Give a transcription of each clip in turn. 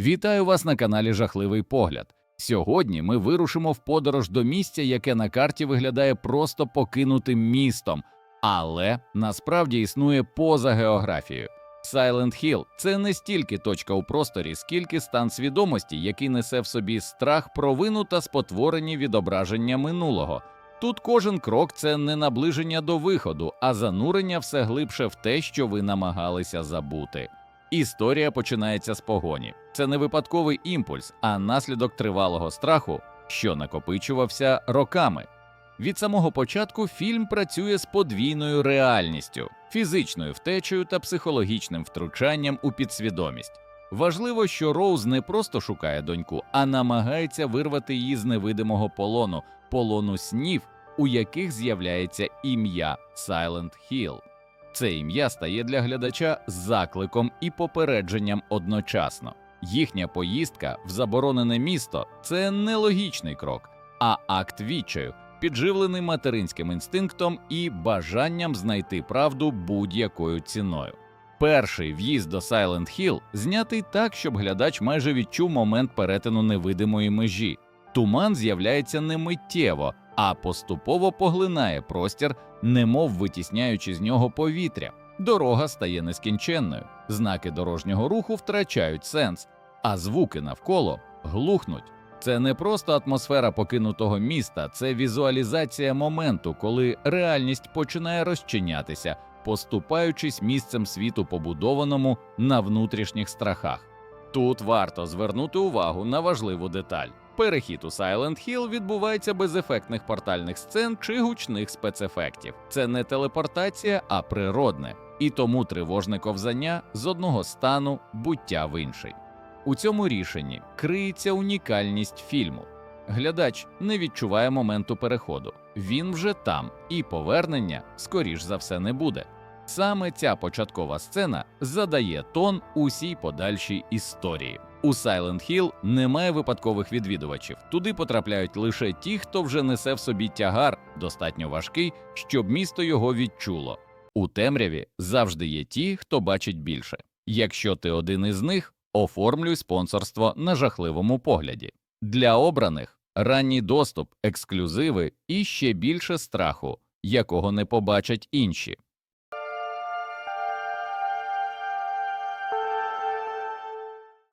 Вітаю вас на каналі Жахливий Погляд. Сьогодні ми вирушимо в подорож до місця, яке на карті виглядає просто покинутим містом, але насправді існує поза географією. Silent Hill – це не стільки точка у просторі, скільки стан свідомості, який несе в собі страх, провину та спотворені відображення минулого. Тут кожен крок це не наближення до виходу, а занурення все глибше в те, що ви намагалися забути. Історія починається з погоні. Це не випадковий імпульс, а наслідок тривалого страху, що накопичувався роками. Від самого початку фільм працює з подвійною реальністю, фізичною втечею та психологічним втручанням у підсвідомість. Важливо, що Роуз не просто шукає доньку, а намагається вирвати її з невидимого полону, полону снів, у яких з'являється ім'я Silent Hill. Це ім'я стає для глядача закликом і попередженням одночасно. Їхня поїздка в заборонене місто це не логічний крок, а акт відчаю, підживлений материнським інстинктом і бажанням знайти правду будь-якою ціною. Перший в'їзд до Silent Hill знятий так, щоб глядач майже відчув момент перетину невидимої межі. Туман з'являється не миттєво, а поступово поглинає простір, немов витісняючи з нього повітря. Дорога стає нескінченною, знаки дорожнього руху втрачають сенс, а звуки навколо глухнуть. Це не просто атмосфера покинутого міста, це візуалізація моменту, коли реальність починає розчинятися, поступаючись місцем світу, побудованому на внутрішніх страхах. Тут варто звернути увагу на важливу деталь. Перехід у Silent Hill відбувається без ефектних портальних сцен чи гучних спецефектів. Це не телепортація, а природне, і тому тривожне ковзання з одного стану буття в інший. У цьому рішенні криється унікальність фільму. Глядач не відчуває моменту переходу, він вже там, і повернення, скоріш за все, не буде. Саме ця початкова сцена задає тон усій подальшій історії. У Silent Hill немає випадкових відвідувачів. Туди потрапляють лише ті, хто вже несе в собі тягар, достатньо важкий, щоб місто його відчуло. У темряві завжди є ті, хто бачить більше. Якщо ти один із них, оформлюй спонсорство на жахливому погляді. Для обраних ранній доступ, ексклюзиви і ще більше страху, якого не побачать інші.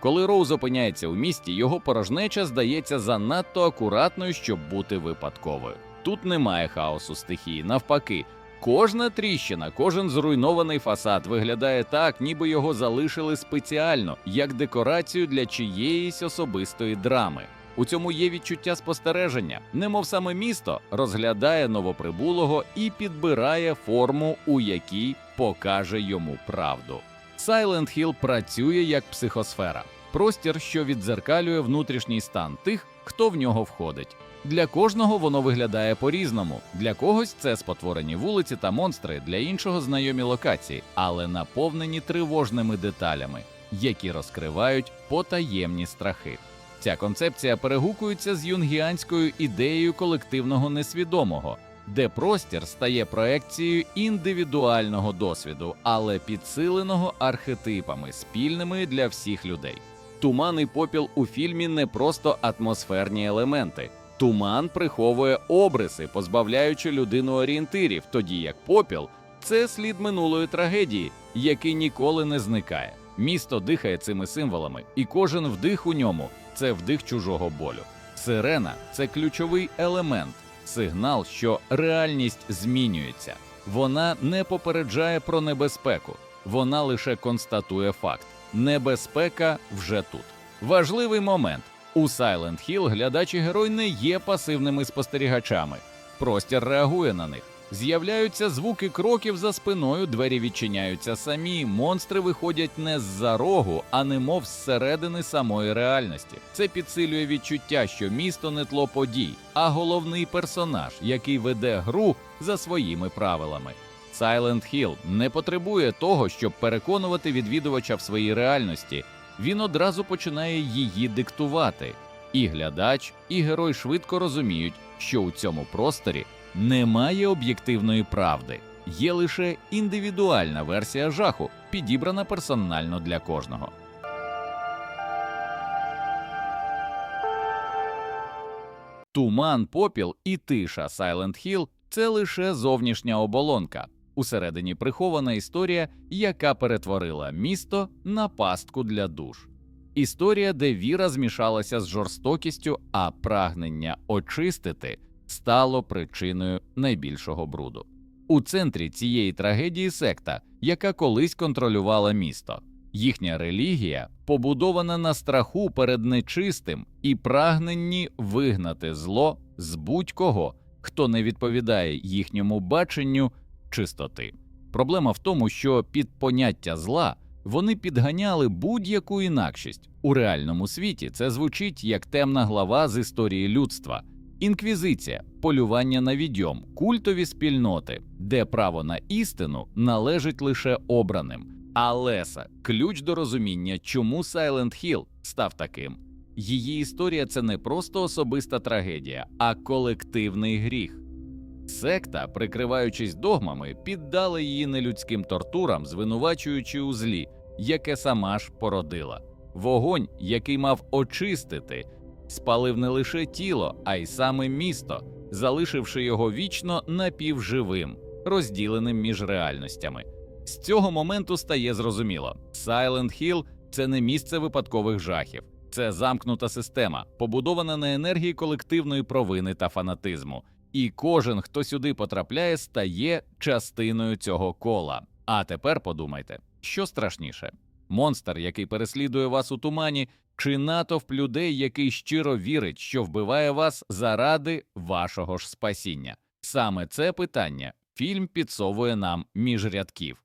Коли Роуз опиняється у місті, його порожнеча здається занадто акуратною, щоб бути випадковою. Тут немає хаосу стихії, навпаки, кожна тріщина, кожен зруйнований фасад виглядає так, ніби його залишили спеціально, як декорацію для чиєїсь особистої драми. У цьому є відчуття спостереження, немов саме місто розглядає новоприбулого і підбирає форму, у якій покаже йому правду. Silent Hill працює як психосфера, простір, що віддзеркалює внутрішній стан тих, хто в нього входить. Для кожного воно виглядає по-різному. Для когось це спотворені вулиці та монстри, для іншого знайомі локації, але наповнені тривожними деталями, які розкривають потаємні страхи. Ця концепція перегукується з юнгіанською ідеєю колективного несвідомого, де простір стає проекцією індивідуального досвіду, але підсиленого архетипами, спільними для всіх людей. Туман і попіл у фільмі не просто атмосферні елементи. Туман приховує обриси, позбавляючи людину орієнтирів, тоді як попіл це слід минулої трагедії, який ніколи не зникає. Місто дихає цими символами, і кожен вдих у ньому це вдих чужого болю. Сирена це ключовий елемент, сигнал, що реальність змінюється. Вона не попереджає про небезпеку, вона лише констатує факт: небезпека вже тут. Важливий момент у Silent Hill глядач і герой не є пасивними спостерігачами. Простір реагує на них. З'являються звуки кроків за спиною, двері відчиняються самі, монстри виходять не з-за рогу, а немов зсередини самої реальності. Це підсилює відчуття, що місто не тло подій, а головний персонаж, який веде гру за своїми правилами. Silent Hill не потребує того, щоб переконувати відвідувача в своїй реальності. Він одразу починає її диктувати. І глядач, і герой швидко розуміють, що у цьому просторі немає об'єктивної правди, є лише індивідуальна версія жаху, підібрана персонально для кожного. Туман, попіл і тиша Silent Hill – це лише зовнішня оболонка. Усередині прихована історія, яка перетворила місто на пастку для душ. Історія, де віра змішалася з жорстокістю, а прагнення очистити стало причиною найбільшого бруду. У центрі цієї трагедії секта, яка колись контролювала місто. Їхня релігія побудована на страху перед нечистим і прагненні вигнати зло з будь-кого, хто не відповідає їхньому баченню чистоти. Проблема в тому, що під поняття зла вони підганяли будь-яку інакшість. У реальному світі це звучить як темна глава з історії людства. Інквізиція, полювання на відьом, культові спільноти, де право на істину належить лише обраним. А Леса ключ до розуміння, чому Silent Hill став таким. Її історія це не просто особиста трагедія, а колективний гріх. Секта, прикриваючись догмами, піддала її нелюдським тортурам, звинувачуючи у злі, яке сама ж породила. Вогонь, який мав очистити, спалив не лише тіло, а й саме місто, залишивши його вічно напівживим, розділеним між реальностями. З цього моменту стає зрозуміло: Silent Hill – це не місце випадкових жахів, це замкнута система, побудована на енергії колективної провини та фанатизму. І кожен, хто сюди потрапляє, стає частиною цього кола. А тепер подумайте, що страшніше: монстр, який переслідує вас у тумані, чи натовп людей, який щиро вірить, що вбиває вас заради вашого ж спасіння? Саме це питання фільм підсовує нам між рядків.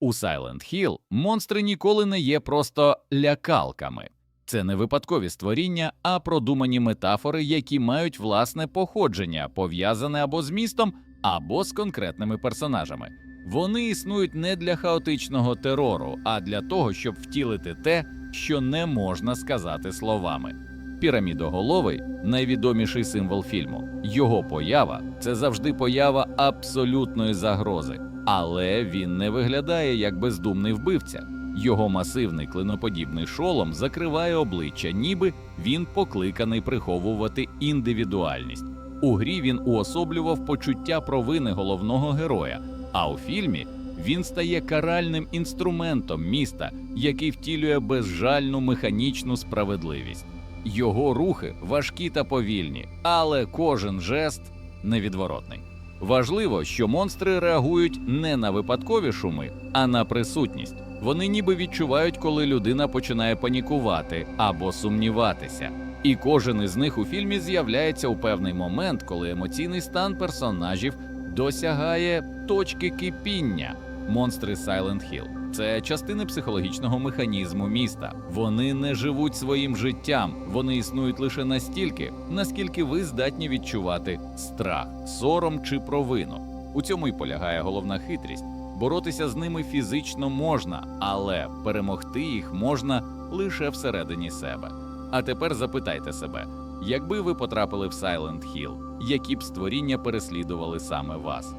У Silent Hill монстри ніколи не є просто лякалками. Це не випадкові створіння, а продумані метафори, які мають власне походження, пов'язане або з містом, або з конкретними персонажами. Вони існують не для хаотичного терору, а для того, щоб втілити те, що не можна сказати словами. Пірамідоголовий найвідоміший символ фільму. Його поява це завжди поява абсолютної загрози, але він не виглядає як бездумний вбивця. Його масивний клиноподібний шолом закриває обличчя, ніби він покликаний приховувати індивідуальність. У грі він уособлював почуття провини головного героя, а у фільмі він стає каральним інструментом міста, який втілює безжальну механічну справедливість. Його рухи важкі та повільні, але кожен жест невідворотний. Важливо, що монстри реагують не на випадкові шуми, а на присутність. Вони ніби відчувають, коли людина починає панікувати або сумніватися. І кожен із них у фільмі з'являється у певний момент, коли емоційний стан персонажів досягає точки кипіння. Монстри Silent Hill – це частини психологічного механізму міста. Вони не живуть своїм життям, вони існують лише настільки, наскільки ви здатні відчувати страх, сором чи провину. У цьому й полягає головна хитрість. Боротися з ними фізично можна, але перемогти їх можна лише всередині себе. А тепер запитайте себе, якби ви потрапили в Silent Hill, які б створіння переслідували саме вас?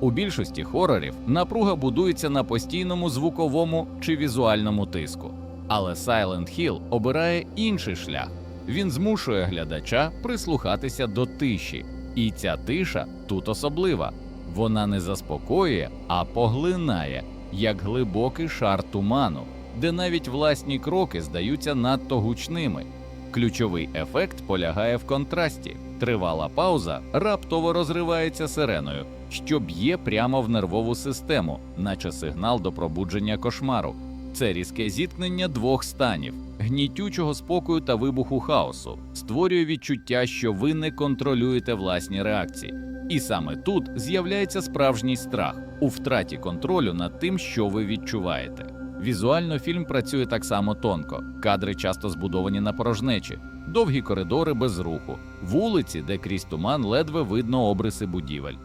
У більшості хорорів напруга будується на постійному звуковому чи візуальному тиску. Але Silent Hill обирає інший шлях. Він змушує глядача прислухатися до тиші, і ця тиша тут особлива. Вона не заспокоює, а поглинає, як глибокий шар туману, де навіть власні кроки здаються надто гучними. Ключовий ефект полягає в контрасті. Тривала пауза раптово розривається сиреною, що б'є прямо в нервову систему, наче сигнал до пробудження кошмару. Це різке зіткнення двох станів гнітючого спокою та вибуху хаосу, створює відчуття, що ви не контролюєте власні реакції. І саме тут з'являється справжній страх у втраті контролю над тим, що ви відчуваєте. Візуально фільм працює так само тонко, кадри часто збудовані на порожнечі, довгі коридори без руху, вулиці, де крізь туман ледве видно обриси будівель.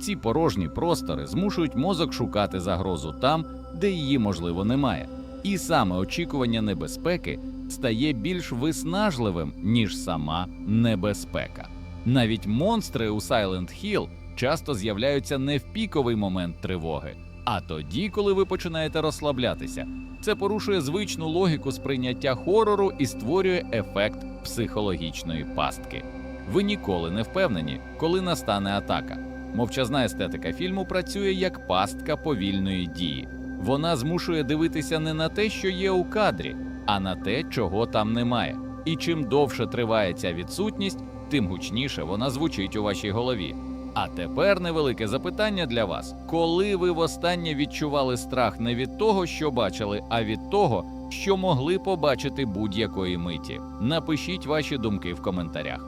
Ці порожні простори змушують мозок шукати загрозу там, де її можливо немає. І саме очікування небезпеки стає більш виснажливим, ніж сама небезпека. Навіть монстри у Silent Hill часто з'являються не в піковий момент тривоги, А тоді, коли ви починаєте розслаблятися, це порушує звичну логіку сприйняття хорору і створює ефект психологічної пастки. Ви ніколи не впевнені, коли настане атака. Мовчазна естетика фільму працює як пастка повільної дії. Вона змушує дивитися не на те, що є у кадрі, а на те, чого там немає. І чим довше триває ця відсутність, тим гучніше вона звучить у вашій голові. А тепер невелике запитання для вас: коли ви востаннє відчували страх не від того, що бачили, а від того, що могли побачити будь-якої миті? Напишіть ваші думки в коментарях.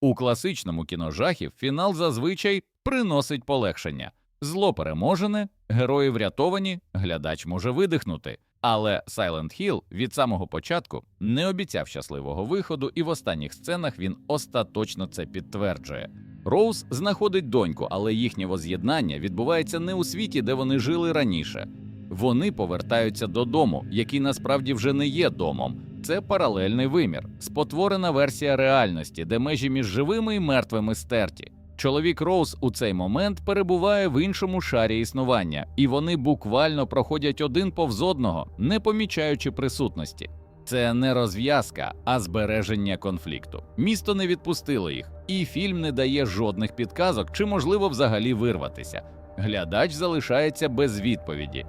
У класичному кіно жахів фінал зазвичай приносить полегшення. Зло переможене, герої врятовані, глядач може видихнути. Але Silent Hill від самого початку не обіцяв щасливого виходу, і в останніх сценах він остаточно це підтверджує. Роуз знаходить доньку, але їхнє воз'єднання відбувається не у світі, де вони жили раніше. Вони повертаються додому, який насправді вже не є домом. Це паралельний вимір, спотворена версія реальності, де межі між живими і мертвими стерті. Чоловік Роуз у цей момент перебуває в іншому шарі існування, і вони буквально проходять один повз одного, не помічаючи присутності. Це не розв'язка, а збереження конфлікту. Місто не відпустило їх, і фільм не дає жодних підказок, чи можливо взагалі вирватися. Глядач залишається без відповіді.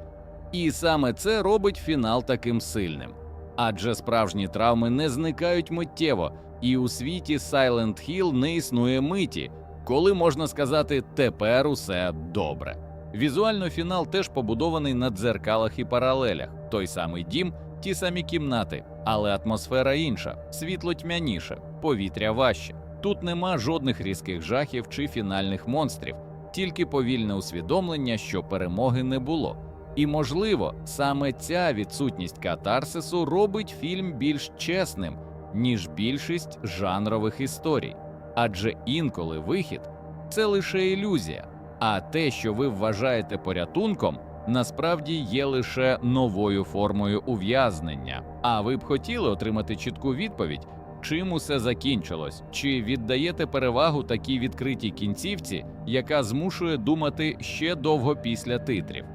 І саме це робить фінал таким сильним. Адже справжні травми не зникають миттєво, і у світі Silent Hill не існує миті, коли можна сказати тепер усе добре. Візуально фінал теж побудований на дзеркалах і паралелях, той самий дім, ті самі кімнати, але атмосфера інша, світло тьмяніше, повітря важче. Тут нема жодних різких жахів чи фінальних монстрів, тільки повільне усвідомлення, що перемоги не було. І, можливо, саме ця відсутність катарсису робить фільм більш чесним, ніж більшість жанрових історій. Адже інколи вихід це лише ілюзія, а те, що ви вважаєте порятунком, насправді є лише новою формою ув'язнення. А ви б хотіли отримати чітку відповідь, чим усе закінчилось, чи віддаєте перевагу такій відкритій кінцівці, яка змушує думати ще довго після титрів.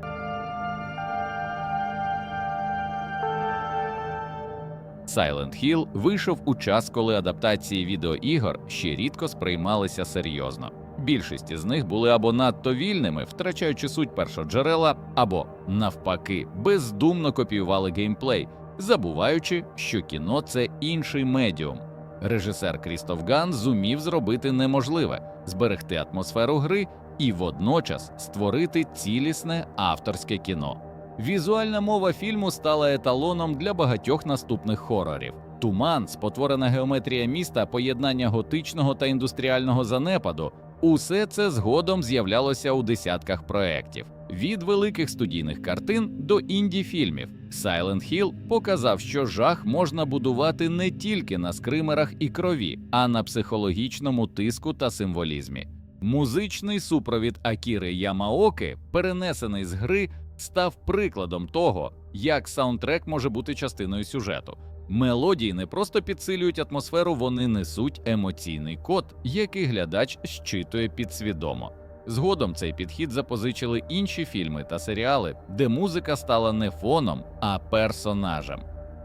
Silent Hill вийшов у час, коли адаптації відеоігор ще рідко сприймалися серйозно. Більшість із них були або надто вільними, втрачаючи суть першоджерела, або навпаки, бездумно копіювали геймплей, забуваючи, що кіно це інший медіум. Режисер Крістоф Ган зумів зробити неможливе зберегти атмосферу гри і водночас створити цілісне авторське кіно. Візуальна мова фільму стала еталоном для багатьох наступних хорорів. Туман, спотворена геометрія міста, поєднання готичного та індустріального занепаду. Усе це згодом з'являлося у десятках проєктів. Від великих студійних картин до інді-фільмів. Silent Hill показав, що жах можна будувати не тільки на скримерах і крові, а на психологічному тиску та символізмі. Музичний супровід Акіри Ямаоки, перенесений з гри, став прикладом того, як саундтрек може бути частиною сюжету. Мелодії не просто підсилюють атмосферу, вони несуть емоційний код, який глядач щитує підсвідомо. Згодом цей підхід запозичили інші фільми та серіали, де музика стала не фоном, а персонажем.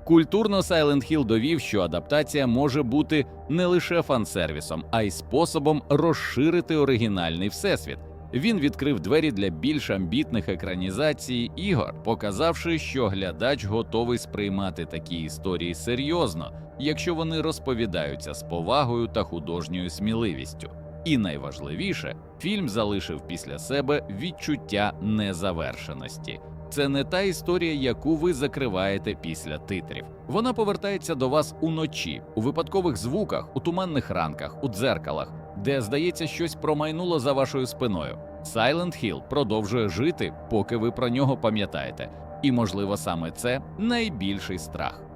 Культурно Silent Hill довів, що адаптація може бути не лише фан-сервісом, а й способом розширити оригінальний всесвіт. Він відкрив двері для більш амбітних екранізацій ігор, показавши, що глядач готовий сприймати такі історії серйозно, якщо вони розповідаються з повагою та художньою сміливістю. І найважливіше, фільм залишив після себе відчуття незавершеності. Це не та історія, яку ви закриваєте після титрів. Вона повертається до вас уночі, у випадкових звуках, у туманних ранках, у дзеркалах, де здається, щось промайнуло за вашою спиною. Silent Hill продовжує жити, поки ви про нього пам'ятаєте. І, можливо, саме це найбільший страх.